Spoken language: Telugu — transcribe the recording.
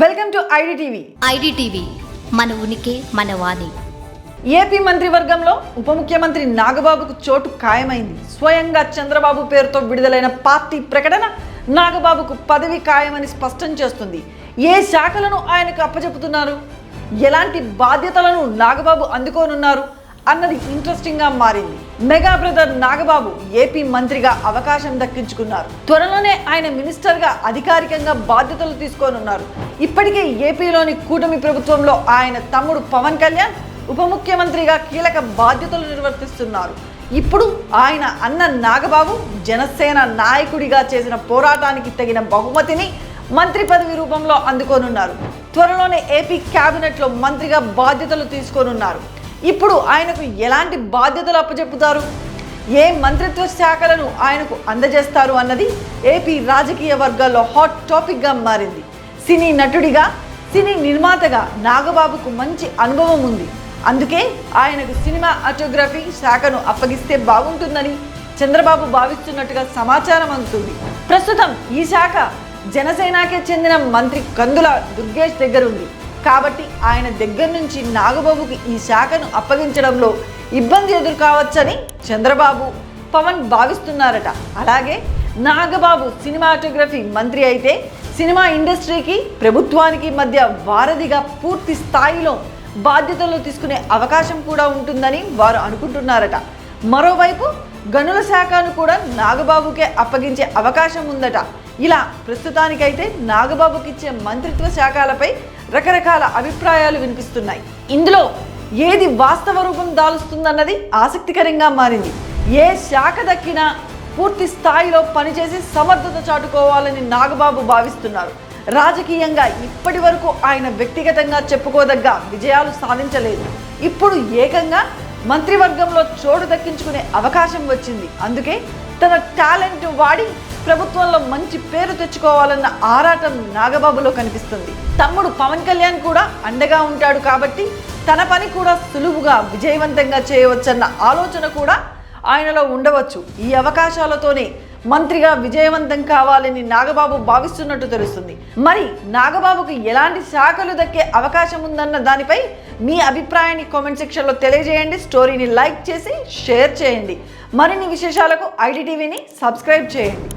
Welcome to IDTV. ఐడిటీవీ మన ఉనికి మన వాణి. ఏపీ మంత్రివర్గంలో ఉప ముఖ్యమంత్రి నాగబాబుకు చోటు ఖాయమైంది. స్వయంగా చంద్రబాబు పేరుతో విడుదలైన పార్టీ ప్రకటన నాగబాబుకు పదవి ఖాయమని స్పష్టం చేస్తుంది. ఏ శాఖలను ఆయనకు అప్పచెపుతున్నారు ఎలాంటి బాధ్యతలను నాగబాబు అందుకోనున్నారు? అన్నది ఇంట్రెస్టింగ్గా మారింది. మెగా బ్రదర్ నాగబాబు ఏపీ మంత్రిగా అవకాశం దక్కించుకున్నారు. త్వరలోనే ఆయన మినిస్టర్గా అధికారికంగా బాధ్యతలు తీసుకోనున్నారు. ఇప్పటికే ఏపీలోని కూటమి ప్రభుత్వంలో ఆయన తమ్ముడు పవన్ కళ్యాణ్ ఉప ముఖ్యమంత్రిగా కీలక బాధ్యతలు నిర్వర్తిస్తున్నారు. ఇప్పుడు ఆయన అన్న నాగబాబు జనసేన నాయకుడిగా చేసిన పోరాటానికి తగిన బహుమతిని మంత్రి పదవి రూపంలో అందుకోనున్నారు. త్వరలోనే ఏపీ క్యాబినెట్లో మంత్రిగా బాధ్యతలు తీసుకోనున్నారు. ఇప్పుడు ఆయనకు ఎలాంటి బాధ్యతలు అప్పచెప్పుతారు? ఏ మంత్రిత్వ శాఖలను ఆయనకు అందజేస్తారు అన్నది ఏపీ రాజకీయ వర్గాల్లో హాట్ టాపిక్గా మారింది. సినీ నటుడిగా సినీ నిర్మాతగా నాగబాబుకు మంచి అనుభవం ఉంది. అందుకే ఆయనకు సినిమా ఆటోగ్రఫీ శాఖను అప్పగిస్తే బాగుంటుందని చంద్రబాబు భావిస్తున్నట్టుగా సమాచారం అందుతుంది. ప్రస్తుతం ఈ శాఖ జనసేనకే చెందిన మంత్రి కందుల దుర్గేష్ దగ్గర ఉంది కాబట్టి ఆయన దగ్గర నుంచి నాగబాబుకి ఈ శాఖను అప్పగించడంలో ఇబ్బంది ఎదుర్కోవచ్చని చంద్రబాబు పవన్ భావిస్తున్నారట. అలాగే నాగబాబు సినిమాటోగ్రఫీ మంత్రి అయితే సినిమా ఇండస్ట్రీకి ప్రభుత్వానికి మధ్య వారధిగా పూర్తి స్థాయిలో బాధ్యతలు తీసుకునే అవకాశం కూడా ఉంటుందని వారు అనుకుంటున్నారట. మరోవైపు గనుల శాఖను కూడా నాగబాబుకే అప్పగించే అవకాశం ఉందట. ఇలా ప్రస్తుతానికైతే నాగబాబుకి ఇచ్చే మంత్రిత్వ శాఖలపై రకరకాల అభిప్రాయాలు వినిపిస్తున్నాయి. ఇందులో ఏది వాస్తవ రూపం దాలుస్తుందన్నది ఆసక్తికరంగా మారింది. ఏ శాఖ దక్కినా పూర్తి స్థాయిలో పనిచేసి సమర్థత చాటుకోవాలని నాగబాబు భావిస్తున్నారు. రాజకీయంగా ఇప్పటి వరకు ఆయన వ్యక్తిగతంగా చెప్పుకోదగ్గ విజయాలు సాధించలేదు. ఇప్పుడు ఏకంగా మంత్రివర్గంలో చోటు దక్కించుకునే అవకాశం వచ్చింది. అందుకే తన టాలెంట్ వాడి ప్రభుత్వంలో మంచి పేరు తెచ్చుకోవాలన్న ఆరాటం నాగబాబులో కనిపిస్తుంది. తమ్ముడు పవన్ కళ్యాణ్ కూడా అండగా ఉంటాడు కాబట్టి తన పని కూడా సులువుగా విజయవంతంగా చేయవచ్చన్న ఆలోచన కూడా ఆయనలో ఉండవచ్చు. ఈ అవకాశాలతోనే మంత్రిగా విజయవంతం కావాలని నాగబాబు భావిస్తున్నట్టు తెలుస్తుంది. మరి నాగబాబుకు ఎలాంటి శాఖలు దక్కే అవకాశం ఉందన్న దానిపై మీ అభిప్రాయాన్ని కామెంట్ సెక్షన్లో తెలియజేయండి. స్టోరీని లైక్ చేసి షేర్ చేయండి. మరిన్ని విశేషాలకు ఐడిటీవీని సబ్స్క్రైబ్ చేయండి.